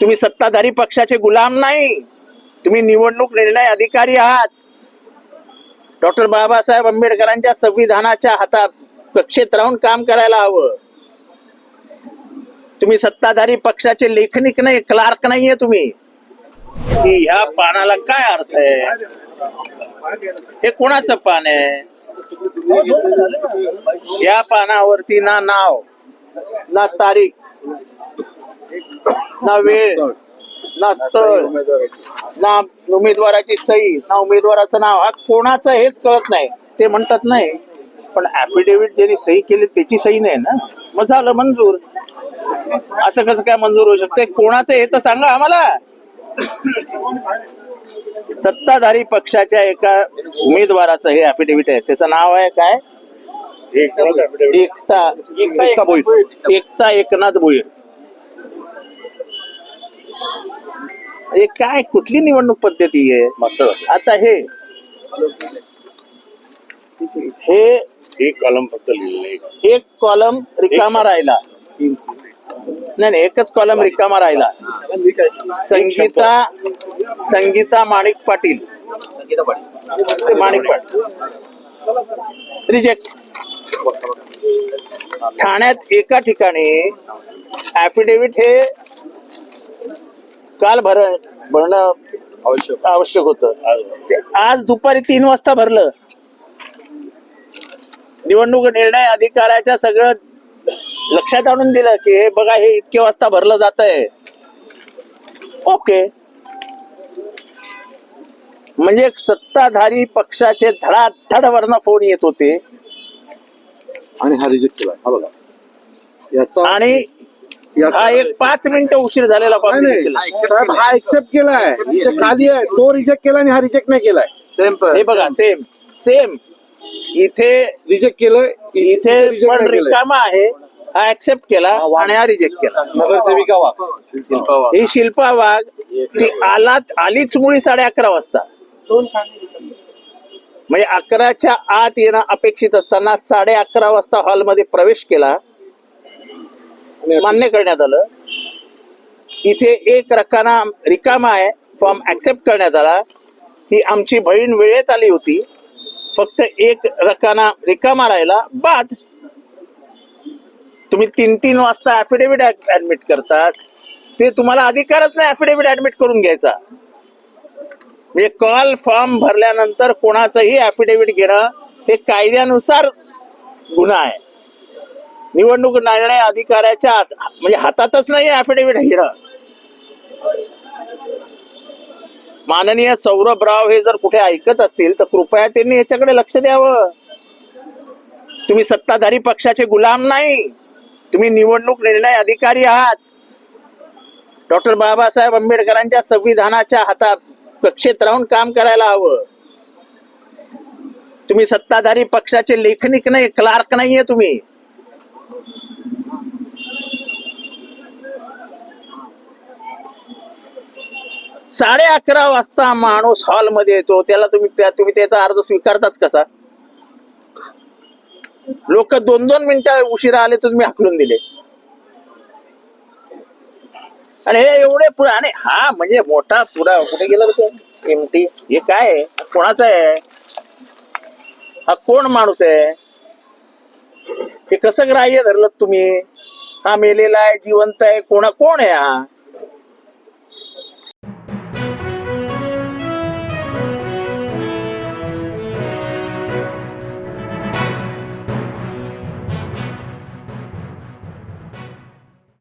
तुम्ही सत्ताधारी पक्षाचे गुलाम नाही. तुम्ही निवडणूक निर्णय अधिकारी आहात. डॉक्टर बाबासाहेब आंबेडकरांच्या संविधानाच्या हातात कक्षेत राहून काम करायला हवं. तुम्ही सत्ताधारी पक्षाचे लेखनिक नाही क्लार्क नाहीये तुम्ही. ह्या पानाला काय अर्थ आहे? हे कोणाचं पान आहे? या पानावरती ना नाव ना तारीख. ना वेळ ना स्थळ ना उमेदवाराची सही ना उमेदवाराचं नाव. हा कोणाचं हेच कळत नाही. ते म्हणतात नाही पण ऍफिडेव्हिट ज्यांनी सही केली त्याची सही नाही ना. मग झालं मंजूर. असं कसं काय मंजूर होऊ शकते? कोणाचं हे तर सांगा आम्हाला. सत्ताधारी पक्षाच्या एका उमेदवाराचं हे ऍफिडेव्हिट आहे. त्याचं नाव आहे काय? एकता एकता एकनाथ भोईर हे काय कुठली निवडणूक पद्धती आहे? आता हे हे एक कॉलम फक्त लिहिलेलं एक कॉलम रिकामा राहिला. नाही नाही एकच कॉलम रिकामा राहिला. संगीता संगीता माणिक पाटील. माणिक पाटील. रिजेक्ट ठाण्यात एका ठिकाणी ऍफिडेव्हिट हे काल भर भरणं आवश्यक. आवश्यक होतं. आज दुपारी तीन वाजता भरलं. निवडणूक निर्णय अधिकाऱ्याच्या सगळं लक्षात आणून दिलं की हे बघा हे इतके वाजता भरलं जात आहे ओके. म्हणजे सत्ताधारी पक्षाचे धडाधड वरनं फोन येत होते. आणि हा रिजेक्ट केला. हा बघा. याचा आणि हा एक पाच मिनिटं उशीर झालेला नाही, बाब नाही. केला. साहेब हा एक्सेप्ट केलाय. इथे खाली आहे. तो रिजेक्ट केला आणि हा रिजेक्ट नाही केलाय. सेम हे बघा सेम सेम इथे रिजेक्ट केलंय इथे पण. रिकामा आहे. हा ऍक्सेप्ट केला आणि हा रिजेक्ट केला. नगरसेविका वा शिल्पा वा ही शिल्पा वाघ ती आलात आलीच मुळी साडे अकरा वाजता. म्हणजे अकराच्या आत येणं अपेक्षित असताना साडे अकरा वाजता हॉलमध्ये प्रवेश केला. मान्य करण्यात आलं. इथे एक रकाना रिकामा आहे. फॉर्म ऍक्सेप्ट करण्यात आला. ही आमची बहीण वेळेत आली होती. फक्त एक रकाना रिकामा राहिला. बाद तुम्ही तीन तीन वाजता ऍफिडेव्हिट ऍडमिट करतात. ते तुम्हाला अधिकारच नाही ऍफिडेव्हिट ऍडमिट करून घ्यायचा. म्हणजे कॉल फॉर्म भरल्यानंतर कोणाचंही ऍफिडेव्हिट घेणं हे कायद्यानुसार गुन्हा आहे. निवडणूक निर्णय अधिकाऱ्याच्या म्हणजे हातातच नाही ऍफिडेव्हिट घेणं माननीय सौरभ राव हे जर कुठे ऐकत असतील तर कृपया त्यांनी याच्याकडे लक्ष द्यावं. तुम्ही सत्ताधारी पक्षाचे गुलाम नाही. तुम्ही निवडणूक निर्णय अधिकारी आहात. डॉक्टर बाबासाहेब आंबेडकरांच्या संविधानाच्या हातात कक्षेत राहून काम करायला हवं. तुम्ही सत्ताधारी पक्षाचे लेखनिक नाही क्लार्क नाहीये तुम्ही. साडे अकरा वाजता माणूस हॉलमध्ये येतो. त्याला तुम्ही त्या तुम्ही त्याचा अर्ज स्वीकारताच कसा? लोक दोन दोन मिनिटं उशिरा आले तर तुम्ही हाकलून दिले. आणि हे एवढे पुरा आणि हा म्हणजे मोठा पुरा कुठे गेला तो? एमटी हे काय कोणाचा आहे? हा कोण माणूस आहे? हे कसं ग्राह्य धरलं तुम्ही? हा मेलेला आहे जिवंत आहे कोणा कोण आहे हा?